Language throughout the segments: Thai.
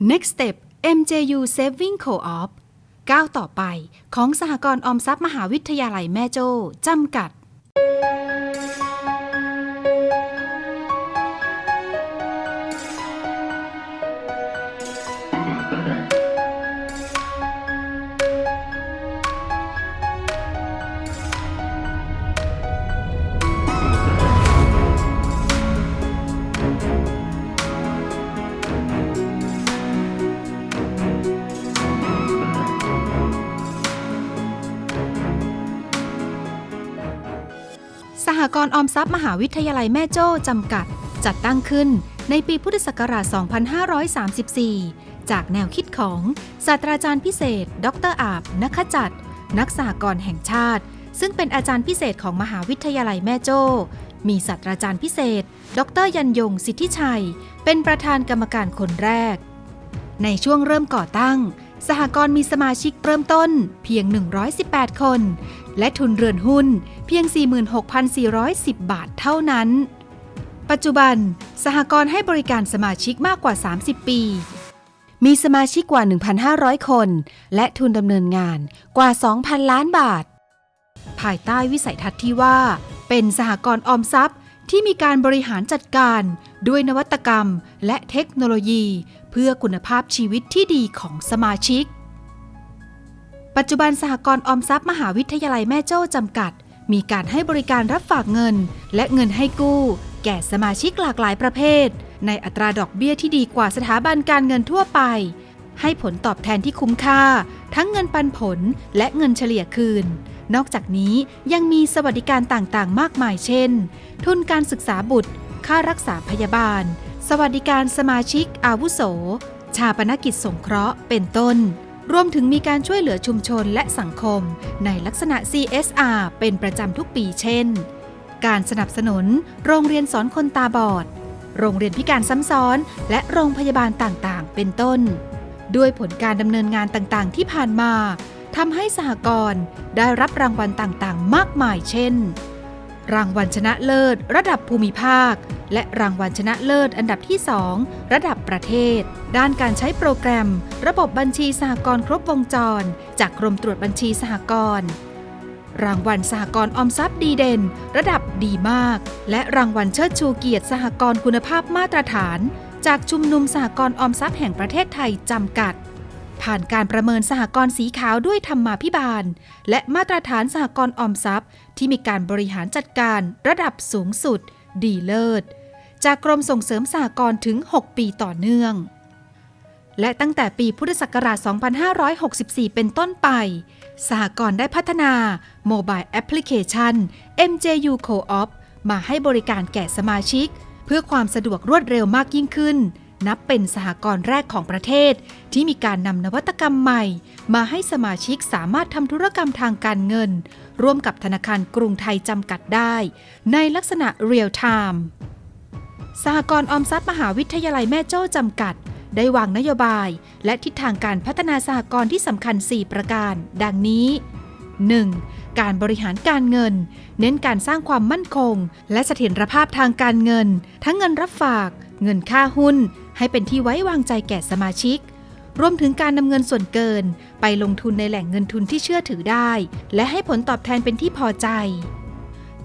Next Step MJU Saving Co-op ก้าวต่อไปของสหกรณ์ออมทรัพย์มหาวิทยาลัยแม่โจ้จำกัด สหกรณ์ออมทรัพย์มหาวิทยาลัยแม่โจ้จำกัด จัดตั้งขึ้นในปีพุทธศักราช 2534 จากแนวคิดของศาสตราจารย์พิเศษ ดรอาบนักจัด นักสหกรณ์แห่งชาติ ซึ่งเป็นอาจารย์พิเศษของมหาวิทยาลัยแม่โจ้มีศาสตราจารย์พิเศษ ดรยันยงสิทธิชัย เป็นประธานกรรมการคนแรก ในช่วงเริ่มก่อตั้ง สหกรณ์มีสมาชิกเริ่มต้นเพียง 118 คน และทุนเรือนหุ้นเพียง 46,410 บาทเท่านั้น ปัจจุบัน สหกรณ์ให้บริการสมาชิกมากกว่า 30 ปี มีสมาชิกกว่า 1,500 คน และทุนดำเนินงานกว่า 2,000 ล้านบาท ภายใต้วิสัยทัศน์ที่ว่า เป็นสหกรณ์ออมทรัพย์ที่มีการบริหารจัดการ ด้วยนวัตกรรมและเทคโนโลยี พื่อคุณภาพชีวิตที่ดีของสมาชิก ปัจจุบันสหกรณ์ออมทรัพย์มหาวิทยาลัยแม่โจ้จำกัด มีการให้บริการรับฝากเงิน และเงินให้กู้ แก่สมาชิกหลากหลายประเภท ในอัตราดอกเบี้ยที่ดีกว่าสถาบันการเงินทั่วไป ให้ผลตอบแทนที่คุ้มค่า ทั้งเงินปันผลและเงินเฉลี่ยคืนนอกจากนี้ยังมีสวัสดิการต่างๆ มากมายเช่น ทุนการศึกษาบุตร ค่ารักษาพยาบาล สวัสดิการสมาชิกอาวุโส ชาปนกิจสงเคราะห์เป็นต้น รวมถึงมีการช่วยเหลือชุมชนและสังคม ในลักษณะ CSR เป็นประจำทุกปีเช่น การสนับสนุน โรงเรียนสอนคนตาบอด โรงเรียนพิการซ้ำซ้อน และโรงพยาบาลต่างๆ เป็นต้น ด้วยผลการดำเนินงานต่างๆ ที่ผ่านมาทำให้สหกรณ์ได้รับรางวัลต่างๆ มากมายเช่น รางวัลชนะเลิศ ระดับภูมิภาค และรางวัลชนะเลิศอันดับที่ 2 ระดับประเทศ ด้านการใช้โปรแกรม ระบบบัญชีสหกรณ์ครบวงจร จากกรมตรวจบัญชีสหกรณ์รางวัลสหกรณ์ออมทรัพย์ดีเด่น ระดับดีมาก และรางวัลเชิดชูเกียรติสหกรณ์คุณภาพมาตรฐาน จากชุมนุมสหกรณ์ออมทรัพย์แห่งประเทศไทยจำกัด ผ่านการประเมินสหกรณ์สีขาวด้วยธรรมาภิบาล และมาตรฐานสหกรณ์ออมทรัพย์ ที่มีการบริหารจัดการระดับสูงสุด ดีเลิศ จากกรมส่งเสริมสหกรณ์ถึง 6 ปีต่อเนื่อง และตั้งแต่ปีพุทธศักราช 2564 เป็นต้นไป สหกรณ์ได้พัฒนาโมบายแอปพลิเคชัน MJU Co-op มาให้บริการแก่สมาชิก เพื่อความสะดวกรวดเร็วมากยิ่งขึ้น นับเป็นสหกรณ์แรกของประเทศ ที่มีการนำนวัตกรรมใหม่ มาให้สมาชิกสามารถทำธุรกรรมทางการเงิน ร่วมกับธนาคารกรุงไทยจำกัดได้ ในลักษณะเรียลไทม์สหกรณ์ออมทรัพย์มหาวิทยาลัยแม่โจ้จำกัด ได้วางนโยบาย และทิศทางการพัฒนาสหกรณ์ที่สำคัญ 4 ประการ ดังนี้ 1. การบริหารการเงิน เน้นการสร้างความมั่นคง และเสถียรภาพทางการเงิน ทั้งเงินรับฝาก เงินค่าหุ้น ให้เป็นที่ไว้วางใจแก่สมาชิก รวมถึงการนำเงินส่วนเกิน ไปลงทุนในแหล่งเงินทุนที่เชื่อถือได้ และให้ผลตอบแทนเป็นที่พอใจ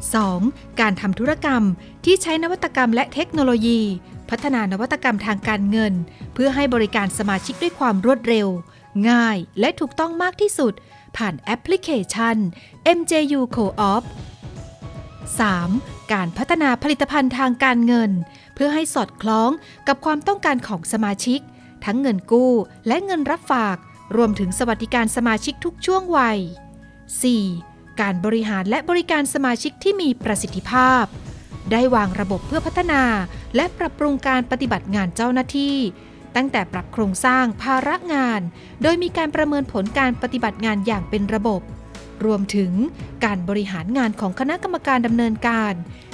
2. การทำธุรกรรมที่ใช้นวัตกรรมและเทคโนโลยี พัฒนานวัตกรรมทางการเงิน เพื่อให้บริการสมาชิกด้วยความรวดเร็ว ง่ายและถูกต้องมากที่สุด ผ่านแอปพลิเคชัน MJU Co-op 3. การพัฒนาผลิตภัณฑ์ทางการเงิน เพื่อให้สอดคล้องกับความต้องการของสมาชิก ทั้งเงินกู้และเงินรับฝาก รวมถึงสวัสดิการสมาชิกทุกช่วงวัย 4. การบริหารและบริการสมาชิกที่มีประสิทธิภาพ ได้วางระบบเพื่อพัฒนา และปรับปรุงการปฏิบัติงานเจ้าหน้าที่ ตั้งแต่ปรับโครงสร้างภาระงาน โดยมีการประเมินผลการปฏิบัติงานอย่างเป็นระบบ รวมถึงการบริหารงานของคณะกรรมการดำเนินการ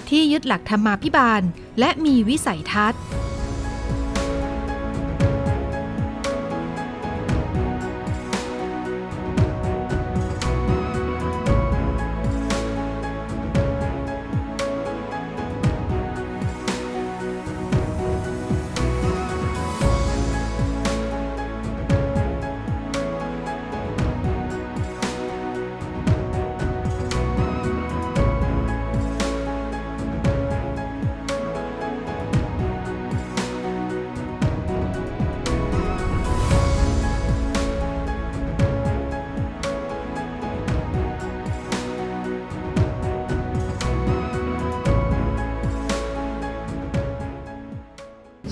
ที่ยึดหลักธรรมาภิบาล และมีวิสัยทัศน์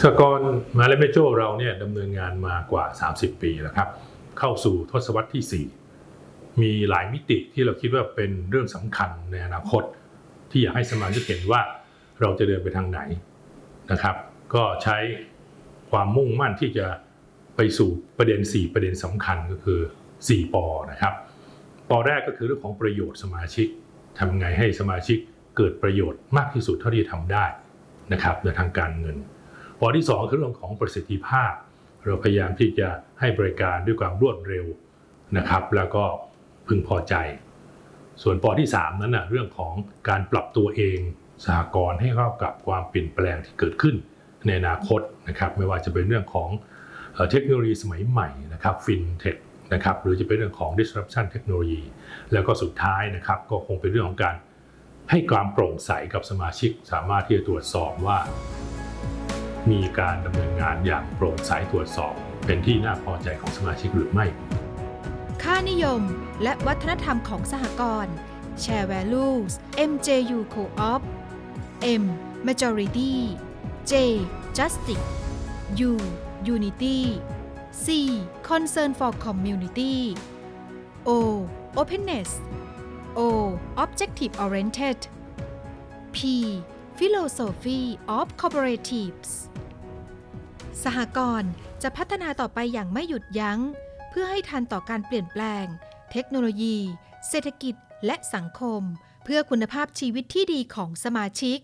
สกรมาเลเมโจเราเนี่ยดำเนินงานมากว่า 30 ปีแล้วครับ เข้าสู่ทศวรรษที่ 4 มีหลายมิติที่เราคิดว่าเป็นเรื่องสำคัญในอนาคต ที่อยากให้สมาชิกเห็นว่าเราจะเดินไปทางไหนนะครับ ก็ใช้ความมุ่งมั่นที่จะไปสู่ประเด็น 4 ประเด็นสำคัญก็คือ 4 ปอนะครับ ปอแรกก็คือเรื่องของประโยชน์สมาชิกทำไงให้สมาชิกเกิดประโยชน์มากที่สุดเท่าที่ทำได้นะครับในทางการเงิน ปอที่ 2 คือเรื่องของประสิทธิภาพ เราพยายามที่จะให้บริการด้วยความรวดเร็วนะครับ แล้วก็พึงพอใจ ส่วนปอที่ 3 นั้นนะเรื่องของการปรับตัวเองสหกรณ์ให้เข้ากับความเปลี่ยนแปลงที่เกิดขึ้นในอนาคตนะครับ ไม่ว่าจะเป็นเรื่องของเอ่อเทคโนโลยีสมัยใหม่นะครับฟินเทคนะครับหรือจะเป็นเรื่องของ disruption เทคโนโลยี แล้วก็สุดท้ายนะครับ ก็คงเป็นเรื่องของการให้ความโปร่งใสกับสมาชิก สามารถที่จะตรวจสอบว่า มีการดำเนินงานอย่างโปร่งใสตรวจสอบ เป็นที่น่าพอใจของสมาชิกหรือไม่ ค่านิยมและวัฒนธรรมของสหกรณ์ Share Values MJU Co-op M Majority J Justice U Unity C Concern for Community O Openness O Objective Oriented P Philosophy of Cooperatives สหกรณ์จะพัฒนาต่อไปอย่างไม่หยุดยัง้ง เพื่อให้ทันต่อการเปลี่ยนแปลง เทคโนโลยี เศรษฐกิจและสังคม เพื่อคุณภาพชีวิตที่ดีของสมาชิก